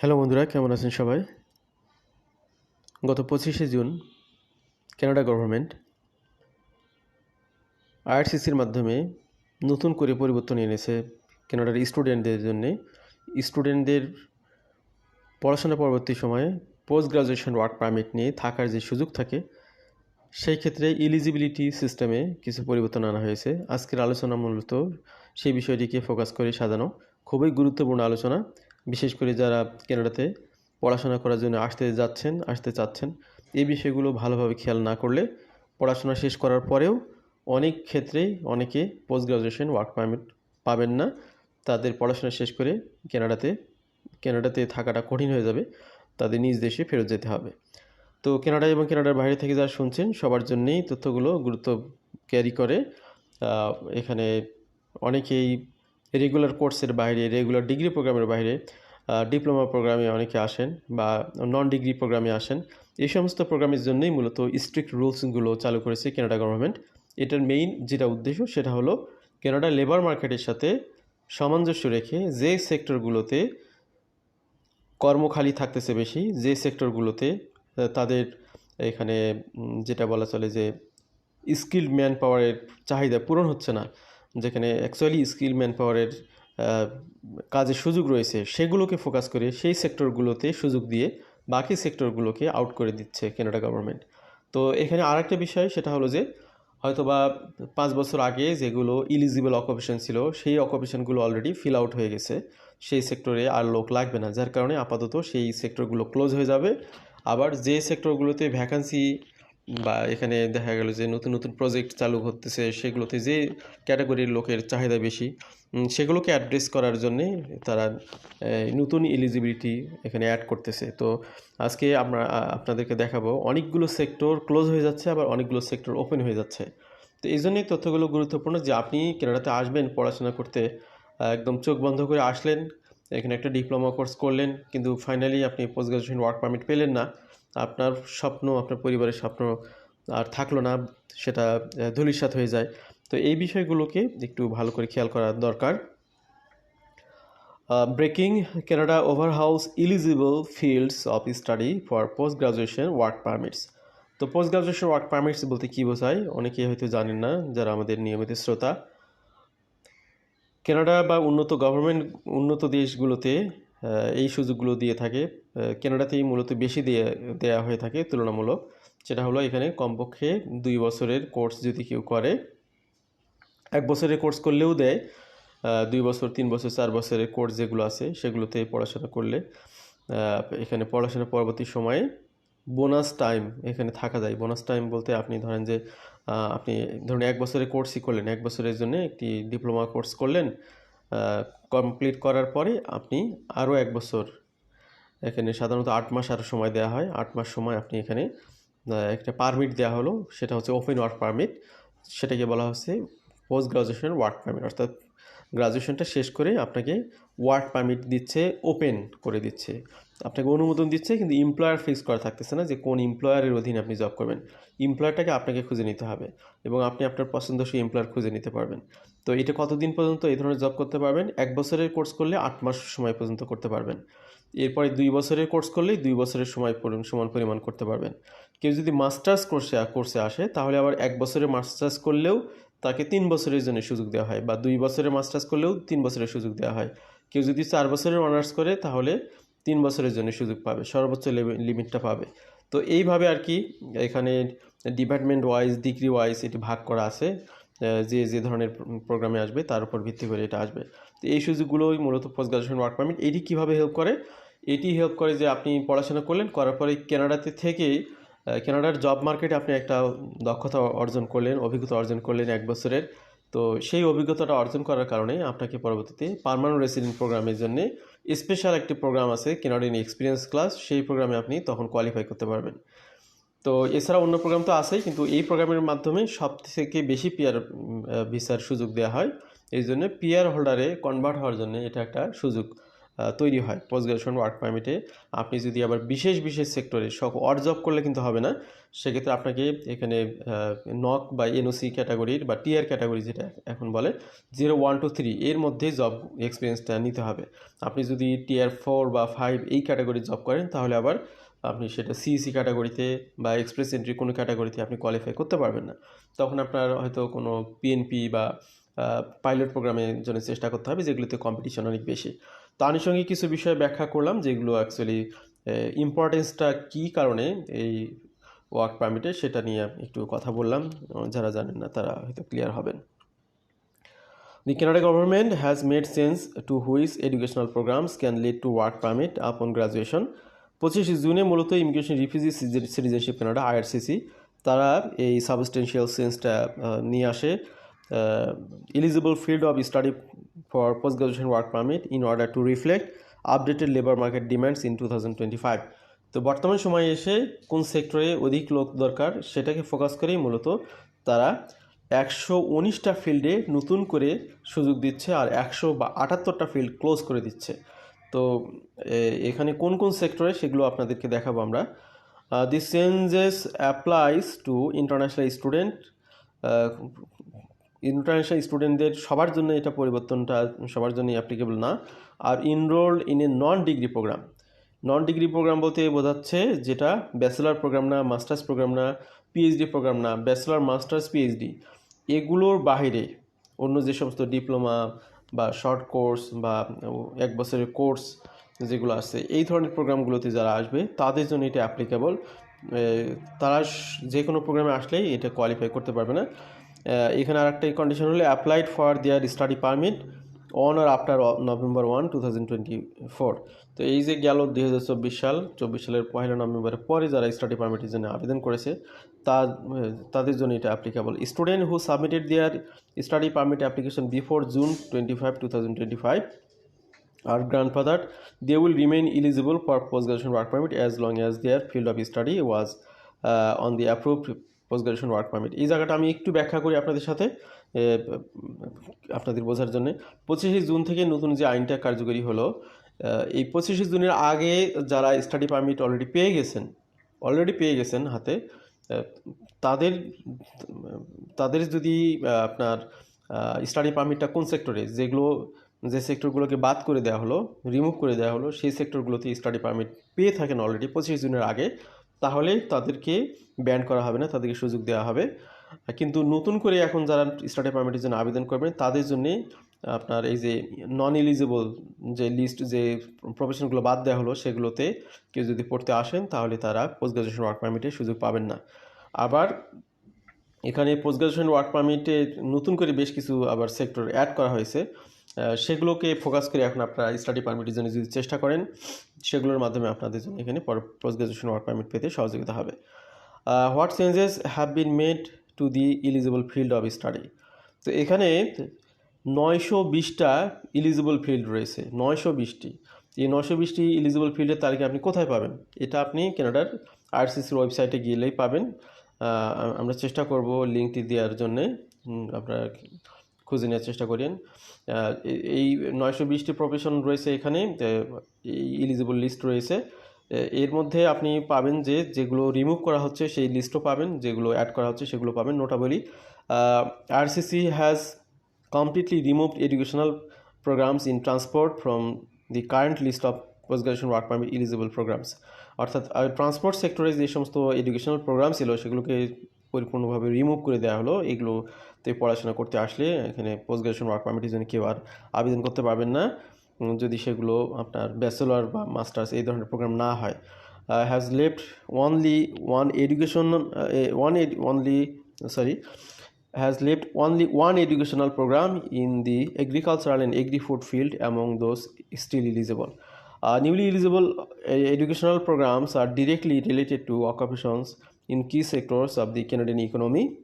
Hello বন্ধুরা, কেমন আছেন সবাই? গত পঁচিশে জুন কানাডা গভর্নমেন্ট আইআরসিসির মাধ্যমে নতুন করে পরিবর্তন এনেছে কানাডার স্টুডেন্টদের জন্য। স্টুডেন্টদের পড়াশোনা পরবর্তী সময়ে পোস্ট গ্রাজুয়েশন ওয়ার্ক পারমিট নিয়ে থাকার যে সুযোগ থাকে, সেই ক্ষেত্রে ইলিজিবিলিটি সিস্টেমে কিছু পরিবর্তন আনা হয়েছে। আজকের আলোচনা মূলত সেই বিষয়টিকে ফোকাস করে সাজানো। খুবই গুরুত্বপূর্ণ আলোচনা। বিশেষ করে যারা কেনাডাতে পড়াশোনা করার জন্য আসতে যাচ্ছেন, আসতে চাচ্ছেন, এই বিষয়গুলো ভালোভাবে খেয়াল না করলে পড়াশোনা শেষ করার পরেও অনেক ক্ষেত্রেই অনেকে পোস্ট গ্রাজুয়েশন ওয়ার্ক পারমিট পাবেন না। তাদের পড়াশোনা শেষ করে কেনাডাতে কেনাডাতে থাকাটা কঠিন হয়ে যাবে, তাদের নিজ দেশে ফেরত যেতে হবে। তো কেনাডা এবং কেনাডার বাইরে থেকে যারা শুনছেন, সবার জন্যেই তথ্যগুলো গুরুত্ব ক্যারি করে। এখানে অনেকেই রেগুলার কোর্সের বাইরে রেগুলার ডিগ্রি প্রোগ্রামের বাইরে ডিপ্লোমা প্রোগ্রামে অনেকে আসেন বা নন ডিগ্রি প্রোগ্রামে আসেন। এই সমস্ত প্রোগ্রামের জন্যই মূলত স্ট্রিক্ট রুলসগুলো চালু করেছে কানাডা গভর্নমেন্ট এটার মেইন যেটা উদ্দেশ্য, সেটা হলো কানাডা লেবার মার্কেটের সাথে সামঞ্জস্য রেখে যে সেক্টরগুলোতে কর্মখালি থাকতেছে বেশি, যে সেক্টরগুলোতে তাদের এখানে যেটা বলা চলে যে স্কিল্ড ম্যান পাওয়ারের চাহিদা পূরণ হচ্ছে না যেখানে অ্যাকচুয়ালি স্কিল ম্যান পাওয়ারের কাজের সুযোগ রয়েছে, সেগুলোকে ফোকাস করে সেই সেক্টরগুলোতে সুযোগ দিয়ে বাকি সেক্টরগুলোকে আউট করে দিচ্ছে কানাডা গভর্নমেন্ট তো এখানে আরেকটা বিষয়, সেটা হলো যে হয়তোবা পাঁচ বছর আগে যেগুলো ইলিজিবল অকুপেশন ছিল, সেই অকুপেশনগুলো অলরেডি ফিল আউট হয়ে গেছে। সেই সেক্টরে আর লোক লাগবে না, যার কারণে আপাতত সেই সেক্টরগুলো ক্লোজ হয়ে যাবে। আবার যে সেক্টরগুলোতে ভ্যাকান্সি বা এখানে দেখা গেল যে নতুন নতুন প্রজেক্ট চালু হতেছে, সেগুলোতে যে ক্যাটাগরির লোকের চাহিদা বেশি সেগুলোকে অ্যাড্রেস করার জন্যে তারা নতুন এলিজিবিলিটি এখানে অ্যাড করতেছে। তো আজকে আমরা আপনাদেরকে দেখাবো অনেকগুলো সেক্টর ক্লোজ হয়ে যাচ্ছে, আবার অনেকগুলো সেক্টর ওপেন হয়ে যাচ্ছে। তো এই জন্যই তথ্যগুলো গুরুত্বপূর্ণ যে আপনি কেনাডাতে আসবেন পড়াশোনা করতে একদম চোখ বন্ধ করে আসলেন, এখানে একটা ডিপ্লোমা কোর্স করলেন, কিন্তু ফাইনালি আপনি পোস্ট গ্রাজুয়েশন ওয়ার্ক পারমিট পেলেন না। আপনার স্বপ্ন আপনার পরিবারের স্বপ্ন আর থাকল না সেটা আহ, ধূলিসাৎ হয়ে যায়। তো এই বিষয়গুলোকে একটু ভালো করে খেয়াল করা দরকার। Breaking Canada overhauls eligible fields of study for post graduation work permits তো পোস্ট গ্রাজুয়েশন ওয়ার্ক পারমিটস বলতে কী বোঝায়? অনেকেই হয়তো জানেন না যারা আমাদের নিয়মিত শ্রোতা। কানাডা বা উন্নত গভর্নমেন্ট উন্নত দেশগুলোতে এই সুযোগগুলো দিয়ে থাকে। কানাডাতেই মূলত বেশি দিয়ে দেওয়া হয়ে থাকে, তুলনামূলক। সেটা হলো এখানে কমপক্ষে দুই বছরের কোর্স যদি কেউ করে, এক বছরের কোর্স করলেও দেয় দুই বছর, তিন বছর, চার বছরের কোর্স যেগুলো আছে সেগুলোতে পড়াশোনা করলে এখানে পড়াশোনা পরবর্তী সময়ে বোনাস টাইম এখানে থাকা যায়। বোনাস টাইম বলতে আপনি ধরেন যে আপনি ধরুন এক বছরের কোর্সই করলেন, এক বছরের জন্য একটি ডিপ্লোমা কোর্স করলেন কমপ্লিট করার পরে আপনি আরও এক বছর এখানে সাধারণত আট মাস আরও সময় দেওয়া হয়। আট মাস সময় আপনি এখানে একটা পারমিট দেওয়া হলো, সেটা হচ্ছে ওপেন ওয়ার্ক পারমিট সেটাকে বলা হচ্ছে পোস্ট গ্রাজুয়েশন ওয়ার্ক পারমিট অর্থাৎ গ্রাজুয়েশনটা শেষ করে আপনাকে ওয়ার্ক পারমিট দিচ্ছে ওপেন করে দিচ্ছে। আপনাকে অনুমোদন দিচ্ছে, কিন্তু এমপ্লয়ার ফিক্স করা থাকতেছে না যে কোন এমপ্লয়ারের অধীনে আপনি জব করবেন। এমপ্লয়ারটাকে আপনাকে খুঁজে নিতে হবে এবং আপনি আপনার পছন্দসই এমপ্লয়ার খুঁজে নিতে পারবেন। তো এটা কতদিন পর্যন্ত এই ধরনের জব করতে পারবেন? এক বছরের কোর্স করলে আট মাস সময় পর্যন্ত করতে পারবেন। এরপরে দুই বছরের কোর্স করলেই দুই বছরের সময় সমান পরিমাণ করতে পারবেন। কেউ যদি মাস্টার্স কোর্সে কোর্সে আসে, তাহলে আবার এক বছরের মাস্টার্স করলেও তাকে তিন বছরের জন্য সুযোগ দেওয়া হয় বা দুই বছরের মাস্টার্স করলেও তিন বছরের সুযোগ দেওয়া হয়। কেউ যদি চার বছরের অনার্স করে, তাহলে তিন বছরের জন্য সুযোগ পাবে, সর্বোচ্চ লিমিটটা পাবে। তো এইভাবে আর কি এখানে ডিপার্টমেন্ট ওয়াইজ ডিগ্রি ওয়াইজ এটি ভাগ করা আছে। যে যে ধরনের প্রোগ্রামে আসবে, তার উপর ভিত্তি করে এটা আসবে। তো এই সুযোগগুলোই মূলত পোস্ট গ্রাজুয়েশন ওয়ার্ক পারমিট এটি কীভাবে হেল্প করে? এটি হেল্প করে যে আপনি পড়াশোনা করলেন, করার পরে কেনাডাতে থেকেই কেনাডার জব মার্কেটে আপনি একটা দক্ষতা অর্জন করলেন, অভিজ্ঞতা অর্জন করলেন এক বছরের। তো সেই অভিজ্ঞতাটা অর্জন করার কারণে আপনাকে পরবর্তীতে পার্মানেন্ট রেসিডেন্ট প্রোগ্রামের জন্য স্পেশাল একটি প্রোগ্রাম আছে কেনাডিয়ান এক্সপিরিয়েন্স ক্লাস সেই প্রোগ্রামে আপনি তখন কোয়ালিফাই করতে পারবেন। তো এছাড়া অন্য প্রোগ্রাম তো আছেই, কিন্তু এই প্রোগ্রামের মাধ্যমে সব থেকে বেশি পিয়ার ভিসার সুযোগ দেওয়া হয়। এই জন্য পিয়ার হোল্ডারে কনভার্ট হওয়ার জন্য এটা একটা সুযোগ তৈরি হয় পোস্ট গ্রাজুয়েশন ওয়ার্ক পারমিটে আপনি যদি আবার বিশেষ বিশেষ সেক্টরে সব অড জব করলে কিন্তু হবে না। সেক্ষেত্রে আপনাকে এখানে নক বা এনওসি ক্যাটাগরির বা টিআর ক্যাটাগরি যেটা এখন বলে জিরো ওয়ান টু থ্রি এর মধ্যে জব এক্সপিরিয়েন্সটা নিতে হবে। আপনি যদি টিআর ফোর বা ফাইভ এই ক্যাটাগরির জব করেন, তাহলে আবার আপনি সেটা সিইসি ক্যাটাগরিতে বা এক্সপ্রেস এন্ট্রি কোনো ক্যাটাগরিতে আপনি কোয়ালিফাই করতে পারবেন না। তখন আপনার হয়তো কোনো পিএনপি বা পাইলট প্রোগ্রামের জন্য চেষ্টা করতে হবে যেগুলোতে কম্পিটিশন অনেক বেশি। তো আনুষঙ্গিক কিছু বিষয় ব্যাখ্যা করলাম যেগুলো অ্যাকচুয়ালি ইম্পর্টেন্সটা কী কারণে এই ওয়ার্ক পারমিটে সেটা নিয়ে একটু কথা বললাম। যারা জানেন না তারা হয়তো ক্লিয়ার হবেন। The Canada government has made sense to which educational programs can lead to work permit upon graduation. পঁচিশে জুনে মূলত immigration refugee citizenship Canada, IRCC, তারা এই সাবস্টেন্সিয়াল সেন্সটা নিয়ে আসে eligible field of study for post graduation work permit in order to reflect updated labour market demands in two thousand twenty five তো বর্তমান সময়ে এসে কোন সেক্টরে অধিক লোক দরকার সেটাকে ফোকাস করেই মূলত তারা একশো উনিশটা ফিল্ডে নতুন করে সুযোগ দিচ্ছে আর একশো বা আটাত্তরটা ফিল্ড ক্লোজ করে দিচ্ছে। তো এখানে কোন কোন সেক্টরে সেগুলো আপনাদেরকে দেখাবো আমরা। This changes applies to international student international স্টুডেন্টদের সবার জন্য এটা পরিবর্তনটা সবার জন্যই অ্যাপ্লিকেবল না। আর enrolled in a non degree program non degree program বলতে বোঝাচ্ছে যেটা ব্যাচেলার প্রোগ্রাম না মাস্টার্স প্রোগ্রাম না পিএইচডি প্রোগ্রাম না ব্যাচেলার মাস্টার্স পিএইচডি এগুলোর বাহিরে অন্য যে সমস্ত ডিপ্লোমা বা শর্ট কোর্স বা এক বছরের কোর্স যেগুলো আছে, এই ধরনের প্রোগ্রামগুলোতে যারা আসবে, তাদের জন্য এটা অ্যাপ্লিকেবল তারা যে কোনো প্রোগ্রামে আসলেই এটা কোয়ালিফাই করতে পারবে না। এখানে আর একটা কন্ডিশন হলে applied for their study permit on or after November one two four তো এই যে গেল দুই হাজার চব্বিশ সাল চব্বিশ সালের পয়লা নভেম্বরের পরে যারা স্টাডি পারমিটের জন্য আবেদন করেছে তা তাদের জন্য এটা applicable student who submitted their study permit application before June twenty five two thousand twenty five are grandfathered, they will remain eligible for post-graduation work permit as long as their field of study was uh, on the post-graduation work permit এই জায়গাটা আমি একটু ব্যাখ্যা করি আপনাদের সাথে আপনাদের বোঝার জন্য। পঁচিশে জুন থেকে নতুন যে আইনটা কার্যকরী হলো এই পঁচিশে জুনের আগে যারা স্টাডি পারমিট অলরেডি পেয়ে গেছেন অলরেডি পেয়ে গেছেন হাতে তাদের তাদের যদি আপনার স্টাডি পারমিটটা কোন সেক্টরে যেগুলো, যে সেক্টরগুলোকে বাদ করে দেওয়া হলো রিমুভ করে দেওয়া হলো, সেই সেক্টরগুলোতে স্টাডি পারমিট পেয়ে থাকেন অলরেডি পঁচিশ জুনের আগে। তাহলে তাদেরকে ব্যান করা হবে না, তাদেরকে সুযোগ দেওয়া হবে। কিন্তু নতুন করে এখন যারা স্টাডি পারমিটের জন্য আবেদন করবেন, তাদের জন্যে আপনার এই যে নন এলিজিবল যে লিস্ট যে প্রফেশনগুলো বাদ দেওয়া হলো, সেগুলোতে কেউ যদি পড়তে আসেন, তাহলে তারা পোস্ট গ্রাজুয়েশন ওয়ার্ক পারমিটের সুযোগ পাবেন না। আবার এখানে পোস্ট গ্রাজুয়েশন ওয়ার্ক পারমিটে নতুন করে বেশ কিছু আবার সেক্টর অ্যাড করা হয়েছে। সেগুলোকে ফোকাস করে এখন আপনারা স্টাডি পারমিটের জন্য যদি চেষ্টা করেন, সেগুলোর মাধ্যমে আপনাদের জন্য এখানে পোস্ট গ্রাজুয়েশন ওয়ার্ক পারমিট পেতে সহযোগিতা হবে। What changes have been made to the eligible field of study তো এখানে নয়শো বিশটা ইলিজিবল ফিল্ড রয়েছে, নয়শো বিশটি। এই নয়শো বিশটি ইলিজিবল ফিল্ডের তালিকা আপনি কোথায় পাবেন? এটা আপনি কেনাডার আরসিসির ওয়েবসাইটে গেলেই পাবেন। আমরা চেষ্টা করব লিঙ্কটি দেওয়ার জন্যে। আপনারা খুঁজে নেওয়ার চেষ্টা করেন। এই নয়শো বিশটি প্রফেশন রয়েছে এখানে ইলিজিবল লিস্ট রয়েছে। এর মধ্যে আপনি পাবেন যে যেগুলো রিমুভ করা হচ্ছে সেই লিস্টও পাবেন, যেগুলো অ্যাড করা হচ্ছে সেগুলো পাবেন notably RCC has completely removed educational programs in transport from the current list of post graduation work permit eligible programs অর্থাৎ ট্রান্সপোর্ট সেক্টরে যে সমস্ত এডুকেশনাল প্রোগ্রাম ছিল, সেগুলোকে পরিপূর্ণভাবে রিমুভ করে দেওয়া হলো। এগুলোতে পড়াশোনা করতে আসলে এখানে পোস্ট গ্রাজুয়েশন ওয়ার্ক পারমিটের জন্য কেউ আর আবেদন করতে পারবেন না। যদি সেগুলো আপনার ব্যাচেলার বা মাস্টার্স এই ধরনের প্রোগ্রাম না হয়। Has left only one education one ed only sorry has left only one educational program in the agricultural and agri food field among those still eligible newly eligible educational programs are directly related to occupations in key sectors of the Canadian economy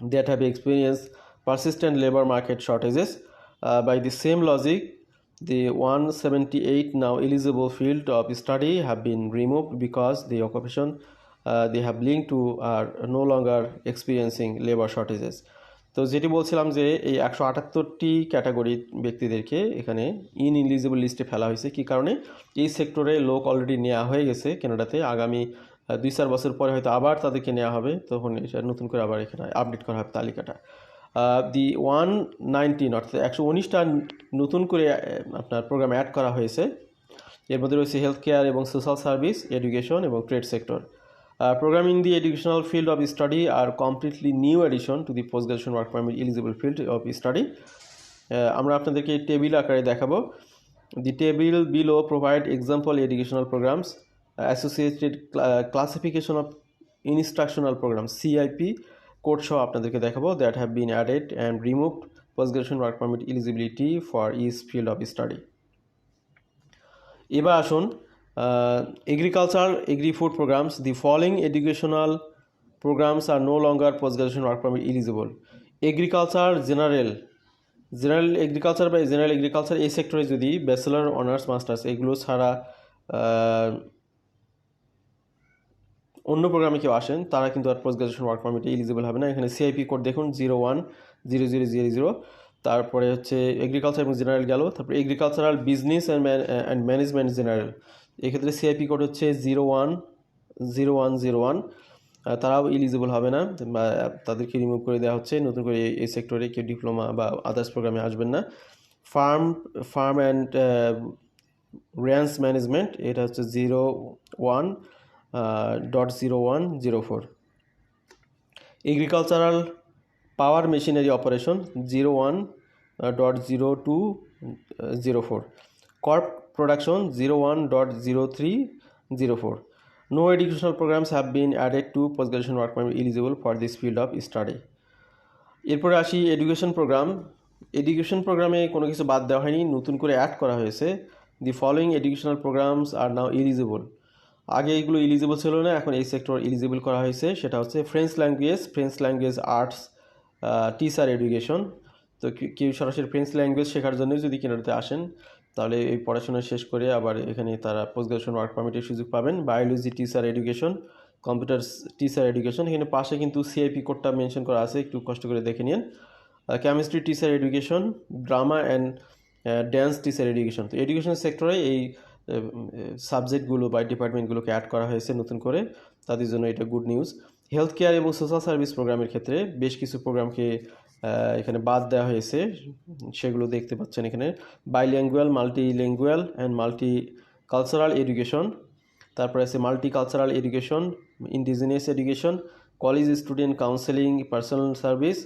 that have experienced persistent labor market shortages. Uh, by the same logic, the 178 now eligible field of study have been removed because the occupation uh, they have linked to are no longer experiencing labor shortages. তো যেটি বলছিলাম যে এই একশো আটাত্তরটি ক্যাটাগরির ব্যক্তিদেরকে এখানে in eligible লিস্টে ফেলা হয়েছে কী কারণে এই সেক্টরে লোক অলরেডি নেওয়া হয়ে গেছে কেনাডাতে আগামী দুই চার বছর পরে হয়তো আবার তাদেরকে নেওয়া হবে, তখন এটা নতুন করে আবার এখানে আপডেট করা হবে তালিকাটা। দি ওয়ান নাইনটিন অর্থাৎ একশো উনিশটা নতুন করে আপনার প্রোগ্রাম অ্যাড করা হয়েছে। এর মধ্যে রয়েছে হেলথ কেয়ার এবং সোশ্যাল সার্ভিস এডুকেশন এবং trade sector program in the educational field of study are completely new addition to the post graduation work permit eligible field of study আমরা আপনাদেরকে টেবিল আকারে দেখাবো। The table below provide example educational programs associated classification of instructional program CIP code সহ আপনাদেরকে দেখাবো that have been added and removed post graduation work permit eligibility for is field of study এবার আসুন agriculture agri food programs the following educational programs are no longer post graduation work permit eligible agriculture general general agriculture বা general agriculture এই সেক্টরে যদি bachelor honours masters এগুলো ছাড়া অন্য প্রোগ্রামে কেউ আসেন, তারা কিন্তু আর পোস্ট গ্রাজুয়েশন ওয়ার্ক পারমিটে এলিজিবল হবে না। এখানে সিআইপি কোড দেখুন zero one zero zero zero zero তারপরে হচ্ছে এগ্রিকালচার এবং জেনারেল গেল, তারপরে agricultural business and and management general এক্ষেত্রে সিআইপি কোড হচ্ছে zero one zero one zero one তারাও এলিজিবল হবে না, বা তাদেরকে রিমুভ করে দেওয়া হচ্ছে, নতুন করে এই- সেক্টরে কেউ ডিপ্লোমা বা আদার্স প্রোগ্রামে আসবেন না। Farm farm and ranch management এটা হচ্ছে zero one dot zero one zero four agricultural power machinery operation zero one dot zero two zero four crop production zero one dot zero three zero four no educational programs have been added to post graduation work permit eligible for this field of study এরপরে আসি education programme education প্রোগ্রামে কোনো কিছু বাদ দেওয়া হয়নি। নতুন করে অ্যাড করা হয়েছে। The following educational programs are now eligible আগে এইগুলো এলিজিবল ছিল না, এখন এই সেক্টর এলিজিবল করা হয়েছে। সেটা হচ্ছে French language French language arts teacher education তো কেউ সরাসরি ফ্রেঞ্চ ল্যাঙ্গুয়েজ শেখার জন্য যদি কেনাডাতে আসেন, তাহলে এই পড়াশোনা শেষ করে আবার এখানে তারা পোস্ট গ্রাজুয়েশন ওয়ার্ক পারমিটের সুযোগ পাবেন। Biology teacher education computer teacher education এখানে পাশে কিন্তু সিআইপি কোডটা মেনশন করা আছে, একটু কষ্ট করে দেখে নিন। Chemistry teacher education drama and dance teacher education তো এডুকেশন সেক্টরে এই সাবজেক্টগুলো বা ডিপার্টমেন্টগুলোকে অ্যাড করা হয়েছে নতুন করে। তাদের জন্য এটা গুড নিউজ হেলথ কেয়ার এবং সোশ্যাল সার্ভিস প্রোগ্রামের ক্ষেত্রে বেশ কিছু প্রোগ্রামকে এখানে বাদ দেওয়া হয়েছে। সেগুলো দেখতে পাচ্ছেন এখানে। Bilingual multilingual and multicultural education তারপরে আছে multicultural education indigenous education college student counselling personal service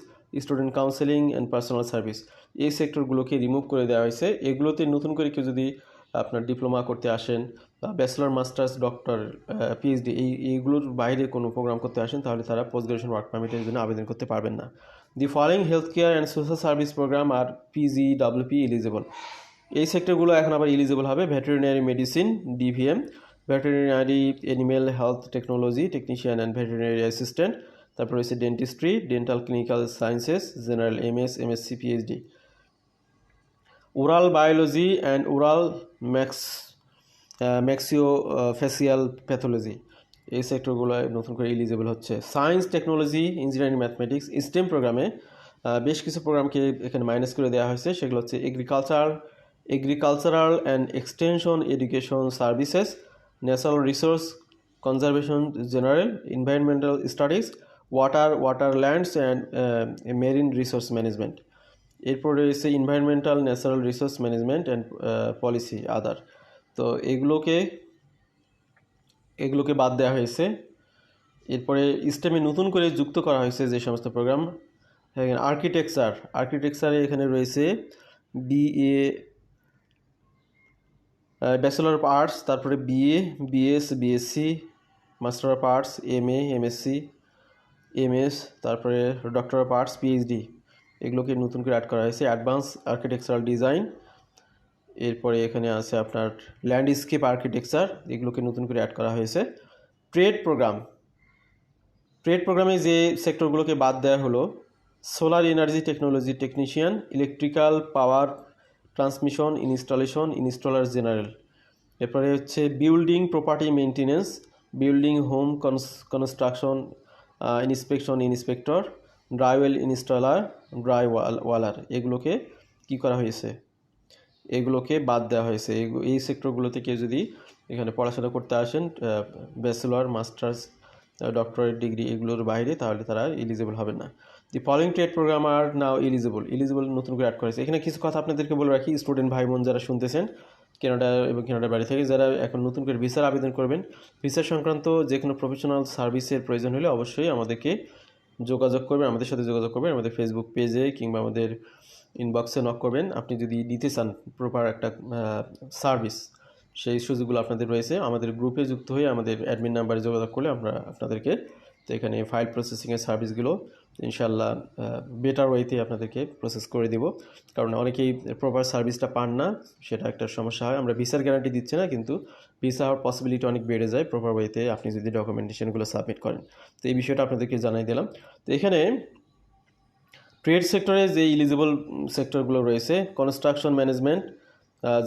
student counselling and personal service এই সেক্টরগুলোকে রিমুভ করে দেওয়া হয়েছে। এগুলোতে নতুন করে কেউ যদি আপনার ডিপ্লোমা করতে আসেন বা ব্যাচেলর, মাস্টার্স, ডক্টর পিএইচডি এই, এইগুলোর বাইরে কোনো প্রোগ্রাম করতে আসেন, তাহলে তারা পোস্ট গ্রাজুয়েশন ওয়ার্ক পারমিটের জন্য আবেদন করতে পারবেন না। The following health care and social service program are PG WP eligible এই সেক্টরগুলো এখন আবার এলিজিবল হবে veterinary medicine DVM veterinary animal health technology technician and veterinary assistant তারপর রয়েছে dentistry dental clinical sciences general MS MSc PhD oral biology and oral max maxillofacial pathology এই সেক্টরগুলো নতুন করে এলিজিবল হচ্ছে। Science technology engineering mathematics STEM প্রোগ্রামে বেশ কিছু প্রোগ্রামকে এখানে মাইনাস করে দেওয়া হয়েছে। সেগুলো হচ্ছে agriculture agricultural and extension education services natural resource conservation general environmental studies water water lands and marine resource management এরপর রয়েছে environmental natural resource management and policy other তো এগুলোকে এগুলোকে বাদ দেওয়া হয়েছে। এরপরে স্টেমে নতুন করে যুক্ত করা হয়েছে যে সমস্ত প্রোগ্রাম আর্কিটেকচার আর্কিটেকচারে এখানে রয়েছে বিএ ব্যাচেলর অফ আর্টস তারপরে BA BS BSc master of arts M A MSc MS তারপরে ডক্টর অফ আর্টস পিএইচডি এগুলোকে নতুন করে অ্যাড করা হয়েছে। অ্যাডভান্স আর্কিটেকচারাল ডিজাইন এরপরে এখানে আছে আপনার ল্যান্ডস্কেপ আর্কিটেকচার এগুলোকে নতুন করে অ্যাড করা হয়েছে। ট্রেড প্রোগ্রাম ট্রেড প্রোগ্রামে যে সেক্টরগুলোকে বাদ দেওয়া হলো solar energy technology technician electrical power transmission installation installer general এরপরে হচ্ছে building property maintenance building home cons construction inspection inspector drywall installer dry waller এগুলোকে কি করা হয়েছে? এগুলোকে বাদ দেওয়া হয়েছে। এই সেক্টরগুলো থেকে যদি এখানে পড়াশোনা করতে আসেন ব্যাচেলর মাস্টার্স ডক্টরেট ডিগ্রি এগুলোর বাইরে, তাহলে তারা এলিজিবল হবে না। The following trade program are now eligible eligible নতুন করে অ্যাড করেছে। এখানে কিছু কথা আপনাদেরকে বলে রাখি। স্টুডেন্ট ভাই বোন যারা শুনতেছেন, কেনাডা এবং কেনাডার বাড়ি থেকে যারা এখন নতুন করে ভিসার আবেদন করবেন ভিসা সংক্রান্ত যে কোনো প্রফেশনাল সার্ভিসের প্রয়োজন হলে অবশ্যই আমাদেরকে যোগাযোগ করবেন, আমাদের সাথে যোগাযোগ করবেন, আমাদের ফেসবুক পেজে কিংবা আমাদের ইনবক্সে নক করবেন। আপনি যদি নিতে চান প্রপার একটা সার্ভিস সেই সুযোগগুলো আপনাদের রয়েছে। আমাদের গ্রুপে যুক্ত হয়ে আমাদের অ্যাডমিন নাম্বারে যোগাযোগ করলে আমরা আপনাদেরকে তো এখানে ফাইল প্রসেসিংয়ের সার্ভিসগুলো ইনশাল্লাহ বেটার ওয়েতে আপনাদেরকে প্রসেস করে দিব। কারণ অনেকেই প্রপার সার্ভিসটা পান না, সেটা একটা সমস্যা হয়। আমরা ভিসার গ্যারান্টি দিচ্ছি না, কিন্তু ভিসা হওয়ার পসিবিলিটি অনেক বেড়ে যায় প্রপার ওয়েতে আপনি যদি ডকুমেন্টেশনগুলো সাবমিট করেন। তো এই বিষয়টা আপনাদেরকে জানাই দিলাম। তো এখানে ট্রেড সেক্টরে যে ইলিজিবল সেক্টরগুলো রয়েছে construction management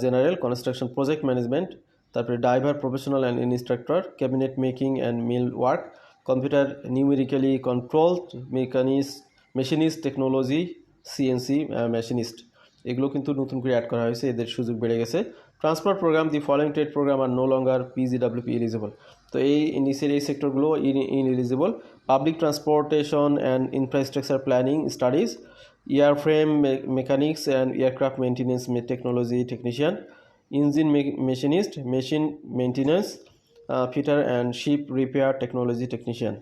general construction project management তারপরে driver professional and instructor cabinet making and mill work computer numerically controlled mechanist machinist technology, CNC machinist. এগুলো কিন্তু নতুন করে অ্যাড করা হয়েছে, এদের সুযোগ বেড়ে গেছে। Transport program, the following trade program are no longer PGWP eligible তো এই নিচের এই সেক্টরগুলো ineligible public transportation and infrastructure planning studies airframe mechanics and aircraft maintenance technology technician engine machinist machine maintenance fitter and ship repair technology technician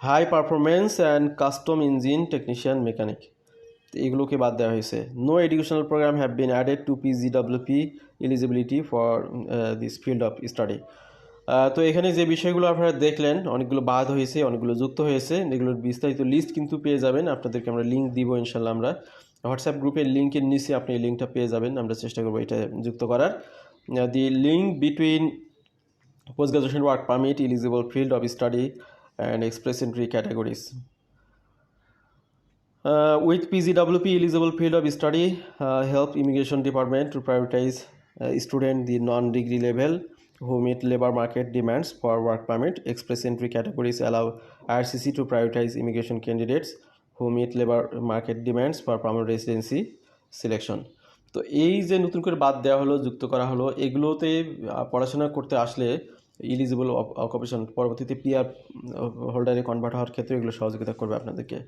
high performance and custom engine technician mechanic এগুলোকে বাদ দেওয়া হয়েছে। No educational program have been added to P PGWP eligibility for this field of study তো এখানে যে বিষয়গুলো আপনারা দেখলেন, অনেকগুলো বাদ হয়েছে, অনেকগুলো যুক্ত হয়েছে। এগুলোর বিস্তারিত লিস্ট কিন্তু পেয়ে যাবেন। আপনাদেরকে আমরা লিঙ্ক দিব ইনশাল্লাহ আমরা। হোয়াটসঅ্যাপ গ্রুপের লিঙ্কের নিচে আপনি এই লিঙ্কটা পেয়ে যাবেন। আমরা চেষ্টা করব এটা যুক্ত করার। The link between post graduation work permit eligible field of study and express entry categories with PG W P eligible field of study help immigration department to prioritize student the non degree level who meet labour market demands for work permit express entry categories allow are IRCC to prioritize immigration candidates who meet labour market demands for permanent residency selection তো এই যে নতুন করে বাদ দেওয়া হলো, যুক্ত করা হলো, এগুলোতে পড়াশোনা করতে আসলে ইলিজিবল অকুপেশন পরবর্তীতে পিআর হোল্ডারে কনভার্ট হওয়ার ক্ষেত্রে এগুলো সহযোগিতা করবে আপনাদেরকে।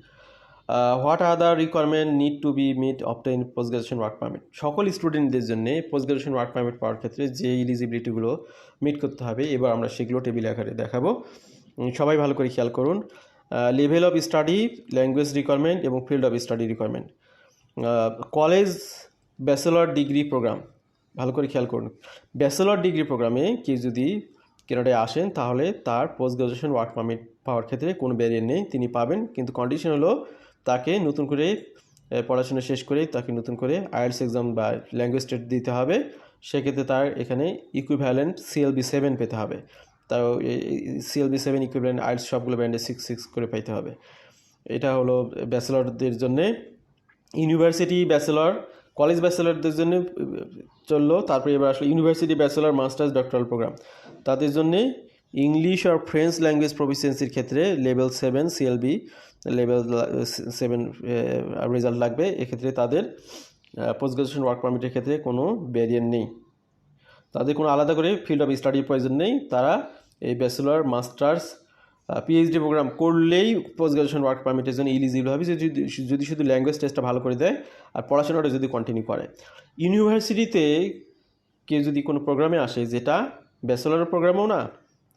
What are the requirement need to be meet obtain post graduation work permit সকল স্টুডেন্টদের জন্য পোস্ট গ্রাজুয়েশন ওয়ার্ক পারমিট পাওয়ার ক্ষেত্রে যে ইলিজিবিলিটিগুলো মিট করতে হবে, এবার আমরা সেগুলো টেবিল আকারে দেখাবো। সবাই ভালো করে খেয়াল করুন। Level of study language requirement এবং field of study requirement college bachelor degree program ভালো করে খেয়াল করুন। ব্যাচেলর ডিগ্রি প্রোগ্রামে কেউ যদি কেনাডায় আসেন, তাহলে তার পোস্ট গ্রাজুয়েশন ওয়ার্ক পারমিট পাওয়ার ক্ষেত্রে কোনো ব্যারিয়ার নেই, তিনি পাবেন। কিন্তু কন্ডিশন হলো তাকে নতুন করে পড়াশোনা শেষ করে তাকে নতুন করে আইএলস এক্সাম বা ল্যাঙ্গুয়েজ টেস্ট দিতে হবে। সেক্ষেত্রে তার এখানে ইকুইভ্যালেন্ট সিএলবি সেভেন পেতে হবে। তাও সিএলবি সেভেন ইকুইভ্যালেন্ট আইএলস সবগুলো ব্যান্ডে সিক্স সিক্স করে পাইতে হবে। এটা হলো ব্যাচেলরদের জন্যে। ইউনিভার্সিটি ব্যাচেলর কলেজ ব্যাচেলরদের জন্য চলল। তারপরে এবার আসলে university bachelor, masters, doctoral program. তাদের জন্যে ইংলিশ আর ফ্রেঞ্চ ল্যাঙ্গুয়েজ প্রফিসিয়েন্সির ক্ষেত্রে level seven, CLB, level seven result লাগবে। এক্ষেত্রে তাদের পোস্ট গ্রাজুয়েশন ওয়ার্ক পারমিটের ক্ষেত্রে কোনো ব্যারিয়ার নেই। তাদের কোনো আলাদা করে ফিল্ড অফ স্টাডির প্রয়োজন নেই। তারা এই ব্যাচেলর, মাস্টার্স পিএইচডি প্রোগ্রাম করলেই পোস্ট গ্রাজুয়েশন ওয়ার্ক পারমিটের জন্য ইলিজিবল হবে যদি যদি শুধু ল্যাঙ্গুয়েজ টেস্টটা ভালো করে দেয়, আর পড়াশোনাটা যদি কন্টিনিউ করে। ইউনিভার্সিটিতে কেউ যদি কোনো প্রোগ্রামে আসে, যেটা ব্যাচেলর প্রোগ্রামও না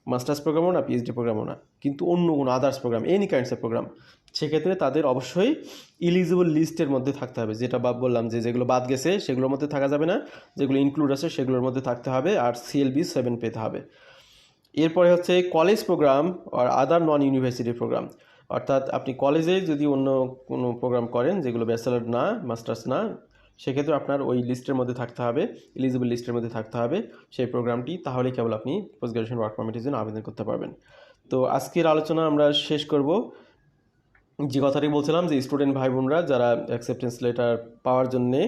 মাস্টার্স প্রোগ্রামও না পিএইচডি প্রোগ্রামও না, কিন্তু অন্য কোনো আদার্স প্রোগ্রাম এনি কাইন্ডসের প্রোগ্রাম সেক্ষেত্রে তাদের অবশ্যই ইলিজিবল লিস্টের মধ্যে থাকতে হবে। যেটা বা বললাম যে যেগুলো বাদ গেছে, সেগুলোর মধ্যে থাকা যাবে না, যেগুলো ইনক্লুড আছে, সেগুলোর মধ্যে থাকতে হবে, আর সিএলবি সেভেন পেতে হবে। এরপরে হচ্ছে কলেজ প্রোগ্রাম আর আদার নন ইউনিভার্সিটি প্রোগ্রাম অর্থাৎ আপনি কলেজে যদি অন্য কোনো প্রোগ্রাম করেন, যেগুলো ব্যাচেলর না মাস্টার্স না, সেক্ষেত্রে আপনার ওই লিস্টের মধ্যে থাকতে হবে এলিজিবল লিস্টের মধ্যে থাকতে হবে সেই প্রোগ্রামটি তাহলে কেবল আপনি পোস্ট গ্রাজুয়েশন ওয়ার্ক পারমিটের জন্য আবেদন করতে পারবেন। তো আজকের আলোচনা আমরা শেষ করব। যে কথাটি বলছিলাম যে স্টুডেন্ট ভাই বোনরা যারা অ্যাকসেপ্টেন্স লেটার পাওয়ার জন্যে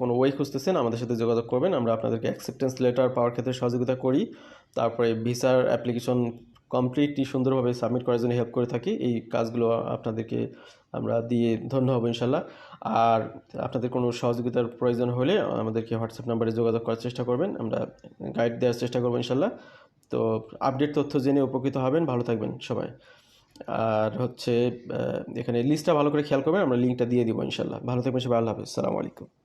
কোনো ওয়ে খুঁজতেছেন, আমাদের সাথে যোগাযোগ করবেন। আমরা আপনাদেরকে অ্যাকসেপ্টেন্স লেটার পাওয়ার ক্ষেত্রে সহযোগিতা করি। তারপরে ভিসার অ্যাপ্লিকেশন কমপ্লিটলি সুন্দরভাবে সাবমিট করার জন্য হেল্প করে থাকি। এই কাজগুলো আপনাদেরকে আমরা দিয়ে ধন্য হব ইনশাল্লাহ। আর আপনাদের কোনো সহযোগিতার প্রয়োজন হলে আমাদেরকে হোয়াটসঅ্যাপ নাম্বারে যোগাযোগ করার চেষ্টা করবেন। আমরা গাইড দেওয়ার চেষ্টা করব ইনশাল্লাহ। তো আপডেট তথ্য জেনে উপকৃত হবেন। ভালো থাকবেন সবাই। আর হচ্ছে এখানে লিস্টটা ভালো করে খেয়াল করবেন। আমরা লিঙ্কটা দিয়ে দিব ইনশাল্লাহ। ভালো থাকবেন সবাই। আল্লাহ হাফিজ। সালামু আলাইকুম।